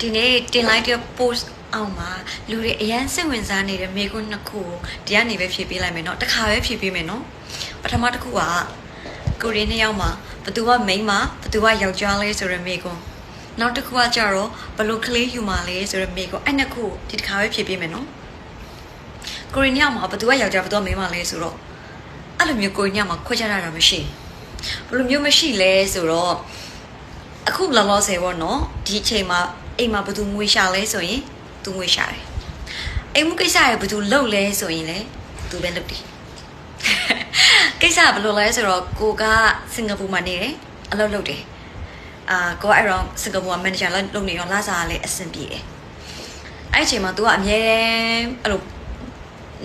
ဒီနေ့တင်လိုက်တဲ့ post အောင်မှာလူတွေအရန်စိတ်ဝင်စားနေတဲ့မိကွန်းနှစ်ခုကိုဒီကနေပဲဖြည့်ပေးလိုက်မယ်နော်တစ်ခါပဲဖြည့်ပေးမယ်နော်ပထမတစ်ခုကကိုရီးနှစ်ယောက်မှာဘသူကမိန်းမဘသူကယောက်ျားလဲဆိုရယ်မိကွန်းနောက်တစ်ခုကကြတော့ဘလို့ကလေးယူมาလဲဆိုရယ်မိကွန်းအဲ့နှစ်ခုကိုဒီတစ်ခါပဲဖြည့်ပေးမယ်နော်ကိုရီးနှစ်ယောက်မှာဘသူကယောက်ျားဘသူကမိန်းမလဲဆိုတော့အဲ့လိုမျိုးကိုရီးနှစ်ယောက်မှာခွဲခြားရတာမရှိဘူးဘယ်လိုမျိုးမရှိလဲဆိုတော့အခုလောလောဆယ်ပေါ့နော်ဒီအချိန်မှာ အိမ်မှာဘယ်သူငွေရှာလဲဆိုရင်သူငွေရှာတယ်အိမ်မှုကိစ္စရဘယ်သူလှုပ်လဲဆိုရင်လည်းသူပဲလှုပ်တယ်ကိစ္စကဘယ်လိုလဲဆိုတော့ကိုကစင်ကာပူမှာနေတယ်အလုပ်လုပ်တယ်အာကိုကအဲ့တော့စင်ကာပူမှာမန်နေဂျာလုပ်နေတော့လာစားကလည်းအဆင်ပြေတယ်အဲ့အချိန်မှာ तू ကအမြဲတမ်းအဲ့လို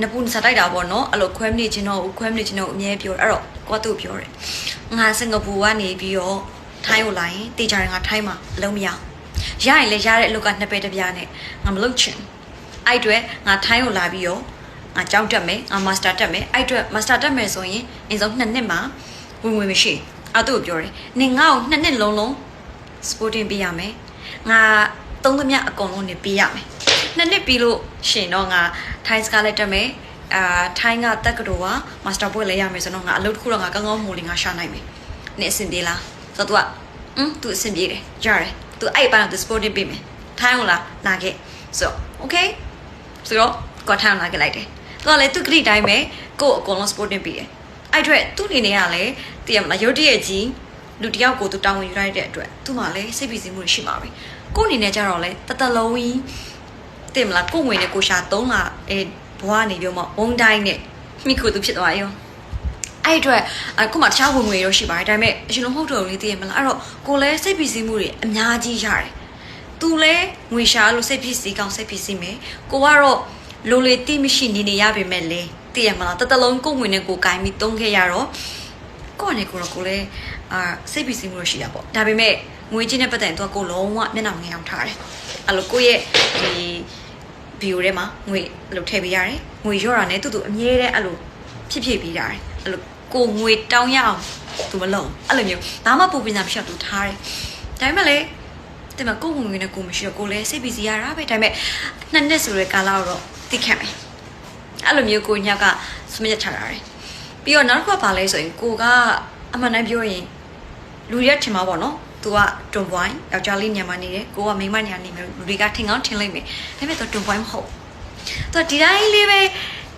နပူစားတိုက်တာပေါ့နော်အဲ့လိုခွဲမနေချင်းတော့ခွဲမနေချင်းတော့အမြဲပြောတယ်အဲ့တော့ကိုကသူ့ကိုပြောတယ်ငါစင်ကာပူကနေပြီးတော့ထိုင်းကိုလာရင်တေချာရင်ငါထိုင်းမှာအလုံးမရအောင် ရရင်လည်းရတဲ့အလုပ်ကနှစ်ပဲတစ်ပြားနဲ့ငါမလုပ်ချင်အဲ့အတွက်ငါထိုင်းကိုလာပြီးတော့ငါကြောင်းတက်မယ်ငါမာစတာတက်မယ်အဲ့အတွက်မာစတာတက်မယ်ဆိုရင်အရင်ဆုံးနှစ်နှစ်မှာဝင်ဝင်မရှိအဲ့သူ့ကိုပြောတယ်နင်ငါ့ကိုနှစ်နှစ်လုံးလုံး sporting ပေးရမယ်ငါသုံးသမျှအကုန်လုံးနေပေးရမယ်နှစ်နှစ်ပြီးလို့ရှင်တော့ငါထိုင်းစကားလည်းတက်မယ်အာထိုင်းကတက်ကတော်ကမာစတာဘွဲ့လည်းရမယ်ဆိုတော့ငါအလုပ်တစ်ခုတော့ငါကောင်းကောင်းမိုးလေးငါရှာနိုင်မယ်နင်အဆင်ပြေလားဆိုတော့ तू ကอืม तू အဆင်ပြေတယ်ရတယ် तू အဲ့ပိုင်းတော့ sporting ပေးမယ်ထိုင်းကိုလာလာခဲ့ဆို okay ဆိုတော့ကောထိုင်းလာခဲ့လိုက်တယ်သူကလည်းသူ့ကတိတိုင်းပဲကို့အကုန်လုံး sporting ပေးတယ်အဲ့အတွက်သူ့အနေနဲ့ကလည်းတည်ရမလားရုတ်တရက်ကြီးလူတယောက်ကိုသူတာဝန်ယူလိုက်တဲ့အတွက်သူ့မှာလည်းစိတ်ပီစီမှုတွေရှိမှာပဲကို့အနေနဲ့ကြတော့လေတတလုံးကြီးတည်မလားကို့ငွေနဲ့ကိုရှာ3လအဲဘွားနေပြောမှဝုံတိုင်းနဲ့မိခုသူဖြစ်သွားရော အဲ့အတွက်အခုမှတခြားဝင်ငွေရောရှိပါတယ်ဒါပေမဲ့အရှင်လုံးဟုတ်တော်လေးသိရမလားအဲ့တော့ကိုလည်းစိတ်ပီစီမှုတွေအများကြီးရတယ်သူလည်းငွေရှာလို့စိတ်ပီစီကောင်းစိတ်ပီစီမယ်ကိုကတော့လိုလေတိမရှိနေနေရပေမဲ့လေသိရမလားတတလုံးကိုငွေနဲ့ကိုကင်ပြီးတုံးခဲ့ရတော့ကိုကနေကိုတော့ကိုလည်းအာစိတ်ပီစီမှုတော့ရှိတာပေါ့ဒါပေမဲ့ငွေချင်းနဲ့ပတ်သက်ရင်သူကကိုလုံးဝမျက်နှာငယ်အောင်ထားတယ်အဲ့လိုကိုရဲ့ဒီဗီဒီယိုထဲမှာငွေအဲ့လိုထည့်ပေးရတယ်ငွေရော့တာနဲ့တူတူအမြဲတမ်းအဲ့လိုဖြစ်ဖြစ်ပေးရတယ်အဲ့လို ကိုငွေတောင်းရအောင်သူမလုပ်အဲ့လိုမျိုးဘာမှပူပညာဖြစ်အောင်သူထားတယ်ဒါပေမဲ့လေဒီမှာကိုငွေနဲ့ကိုမရှိတော့ကိုလည်းစိတ်ပီစီရတာပဲဒါပေမဲ့နှစ်နှစ်ဆိုတဲ့ကာလတော့သိခံမယ်အဲ့လိုမျိုးကိုညကစမရချတာတယ်ပြီးတော့နောက်တစ်ခုကဘာလဲဆိုရင်ကိုကအမှန်တမ်းပြောရင်လူရက်ထင်မှာပေါ့နော်သူကတွန်ပွိုင်းယောက်ျားလေးညံမနေတယ်ကိုကမိန်းမညံနေမယ်လူတွေကထင်ကောင်းထင်လိုက်မယ်ဒါပေမဲ့သူတွန်ပွိုင်းမဟုတ်သူကဒီတိုင်းလေးပဲ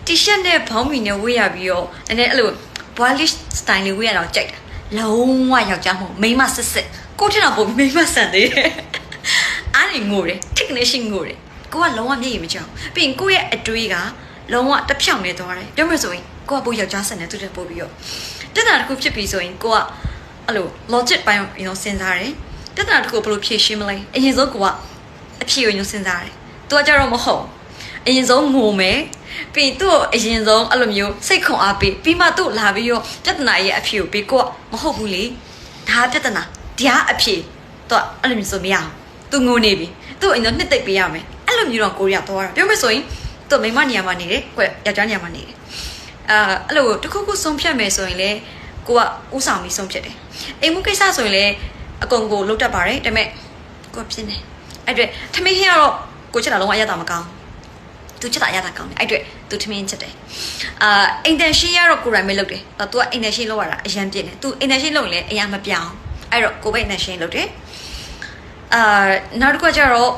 တီရှပ်နဲ့ဘောင်းမီနဲ့ဝေးရပြီးတော့အဲ့အဲ့လို boyish style လေးဝေးရတော့ကြိုက်တာလုံးဝယောက်ျားမဟုတ်မိန်းမစစ်စစ်ကိုထင်တော့ပုံမိန်းမဆန်သေးတယ်အားနေငိုတယ် technician ငိုတယ်ကိုကလုံးဝမျက်ရည်မချောင်းပြီးရင်ကိုရဲ့အတွေးကလုံးဝတစ်ဖြောင်နေသွားတယ်ပြောမှဆိုရင်ကိုကပို့ယောက်ျားဆန်တယ်သူတက်ပို့ပြီးတော့တက်တာတစ်ခုဖြစ်ပြီးဆိုရင်ကိုကအဲ့လို logic ပိုင်းရောစဉ်းစားတယ်တက်တာတစ်ခုဘယ်လိုဖြေရှင်းမလဲအရင်ဆုံးကိုကအဖြေကိုညစဉ်းစားတယ်သူကကြတော့မဟုတ် အရင်ဆုံးငိုမယ်ပြီးသူ့အရင်ဆုံးအဲ့လိုမျိုးစိတ်ခွန်အားပေးပြီးမှသူ့လာပြီးတော့ပြဿနာရဲ့အဖြေကိုပေးကိုကမဟုတ်ဘူးလေဒါပြဿနာဒီဟာအဖြေသူကအဲ့လိုမျိုးဆိုမရအောင်သူငိုနေပြီသူ့အရင်ဆုံးနှစ်သိပ်ပေးရမယ်အဲ့လိုမျိုးတော့ကိုရီးယားသွားတာပြောမယ်ဆိုရင်သူ့မိမနေရာမှာနေတယ်ကွယောက်ျားနေရာမှာနေတယ်အာအဲ့လိုတခုခုဆုံးဖြတ်မယ်ဆိုရင်လေကိုကဥဆောင်ပြီးဆုံးဖြတ်တယ်အိမ်မှုကိစ္စဆိုရင်လေအကုန်ကိုလုတ်တတ်ပါတယ်ဒါပေမဲ့ကိုကပြင်းတယ်အဲ့အတွက်ထမင်းဟင်းကတော့ကိုချက်တာလုံးဝအရတာမကောင်း သူချက်တာအရတာကောင်းတယ်အဲ့အတွက်သူထမင်းချက်တယ်အာအိမ်တန်ရှင်းရတော့ကိုရိုင်းမဲလုတ်တယ်တော့သူကအိမ်တန်ရှင်းလောက်ရတာအရန်ပြင်းတယ်သူအိမ်တန်ရှင်းလုပ်ရင်လည်းအရန်မပြောင်းအဲ့တော့ကိုပဲအိမ်တန်ရှင်းလုပ်တယ်အာနောက်တစ်ခုကကျတော့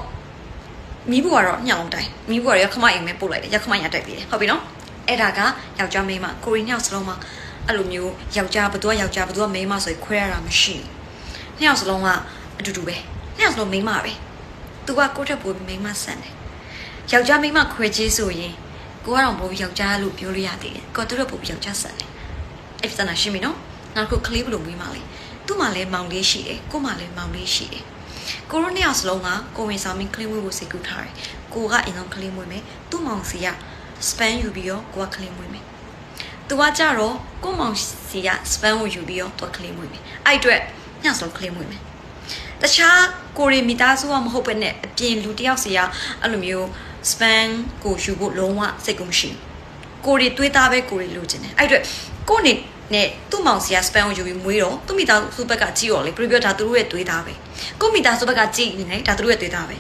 မိဘူးကတော့ညောင်တိုင်းမိဘူးကတော့ရခမအိမ်မဲပို့လိုက်တယ်ရခမရတိုက်ပြီးတယ်ဟုတ်ပြီနော်အဲ့ဒါကယောက်ျားမိန်းမကိုရီးနှစ်ယောက်စလုံးမှာအဲ့လိုမျိုးယောက်ျားဘသူကယောက်ျားဘသူကမိန်းမဆိုရင်ခွဲရတာမရှိဘူးနှစ်ယောက်စလုံးကအတူတူပဲနှစ်ယောက်စလုံးမိန်းမပဲသူကကိုယ့်ထက်ပိုပြီးမိန်းမဆန်တယ် ယောက်ျားမိန်းမခွဲကြီးဆိုရင်ကိုကတော့ပိုပြီးယောက်ျားလို့ပြောလို့ရသေးတယ်ကိုကသူတို့ပိုပြီးယောက်ျားဆန်တယ်အဲ့ပြဿနာရှင်းပြီနော်နောက်တစ်ခုကလေးဘယ်လိုမွေးမလဲသူ့မှာလည်းမောင်လေးရှိတယ်ကို့မှာလည်းမောင်လေးရှိတယ်ကိုရိုနှစ်ယောက်စလုံးကကိုဝင်ဆောင်ပြီးကလေးမွေးဖို့စိတ်ကူးထားတယ်ကိုကအရင်ဆုံးကလေးမွေးမယ်သူ့မောင်စီကစပန်ယူပြီးတော့ကိုကကလေးမွေးမယ်သူကကြတော့ကိုမောင်စီကစပန်ကိုယူပြီးတော့သူကကလေးမွေးမယ်အဲ့အတွက်ညဆုံးကလေးမွေးမယ်တခြားကိုရီမီသားစုကမဟုတ်ပဲနဲ့အပြင်လူတယောက်စီကအဲ့လိုမျိုး စပန်ကိုယူဖို့လုံးဝစိတ်ကူးမရှိဘူးကိုရီတွေးသားပဲကိုရီလိုချင်တယ်အဲ့အတွက်ကိုနေနဲ့သူ့မောင်စီကစပန်ကိုယူပြီးမွေးတော့သူ့မိသားစုဘက်ကကြည့်ရောလေပြပြဒါသူတို့ရဲ့တွေးသားပဲကိုမိသားစုဘက်ကကြည့်နေတယ်ဒါသူတို့ရဲ့တွေးသားပဲ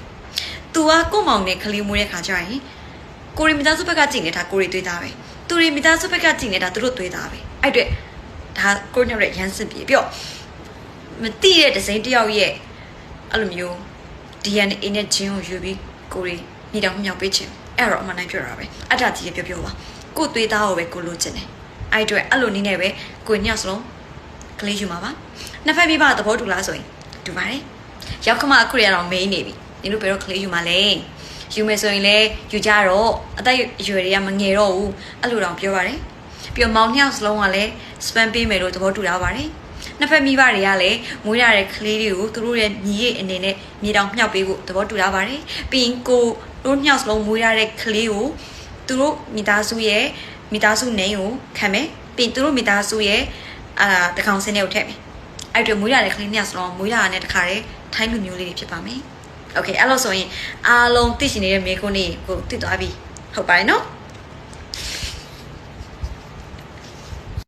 तू ကကို့မောင်နဲ့ကလေးမွေးတဲ့ခါကျရင်ကိုရီမိသားစုဘက်ကကြည့်နေတာကိုရီသွေးသားပဲသူရီမိသားစုဘက်ကကြည့်နေတာသူတို့သွေးသားပဲအဲ့အတွက်ဒါကိုညော့ရဲ့ရန်စစ်ပြေပြီးတော့မတိတဲ့ဒဇိန်တစ်ယောက်ရဲ့အဲ့လိုမျိုး DNA နဲ့ဂျင်းကိုယူပြီးကိုရီ မိတောင်မြောက်ပေးခြင်းအဲ့တော့အမှန်တိုင်းပြောတာပဲအတ္တကြီးပြောပြောပါကိုသွေးသားကိုပဲကိုလိုချင်တယ်အဲ့အတွက်အဲ့လိုနည်းနဲ့ပဲကိုညော့စလုံးကလေးယူမှာပါနှစ်ဖက်ပြပါသဘောတူလားဆိုရင်တူပါတယ်ရောက်ခမအခုရတော့မေးနေပြီနင်တို့ဘယ်တော့ကလေးယူမှာလဲယူမယ်ဆိုရင်လည်းယူကြတော့အသက်အရွယ်တွေကမငယ်တော့ဘူးအဲ့လိုတော့ပြောပါတယ်ပြီးတော့မောင်နှစ်ယောက်စလုံးကလည်း spam ပေးမယ်လို့သဘောတူထားပါတယ် နှစ်ဖက်မိဘတွေကလည်းမွေးရတဲ့ကလေးတွေကိုသူတို့ရဲ့ညီရဲ့အနေနဲ့မြေတောင်မြှောက်ပေးဖို့သဘောတူထားပါတယ်ပြီးရင်ကိုတို့နှစ်ယောက်စလုံးမွေးရတဲ့ကလေးကိုသူတို့မိသားစုရဲ့မိသားစုနေကိုခံမယ်ပြီးရင်သူတို့မိသားစုရဲ့အာတကောင်စင်းတွေကိုထည့်မယ်အဲ့အတွေမွေးရတဲ့ကလေးနှစ်ယောက်စလုံးမွေးရတဲ့တခါတည်းထိုင်းလူမျိုးလေးတွေဖြစ်ပါမယ်โอเคအဲ့လို့ဆိုရင်အားလုံးသိရှိနေတဲ့မေကွန်းလေးကိုသိသွားပြီဟုတ်ပါတယ်နော်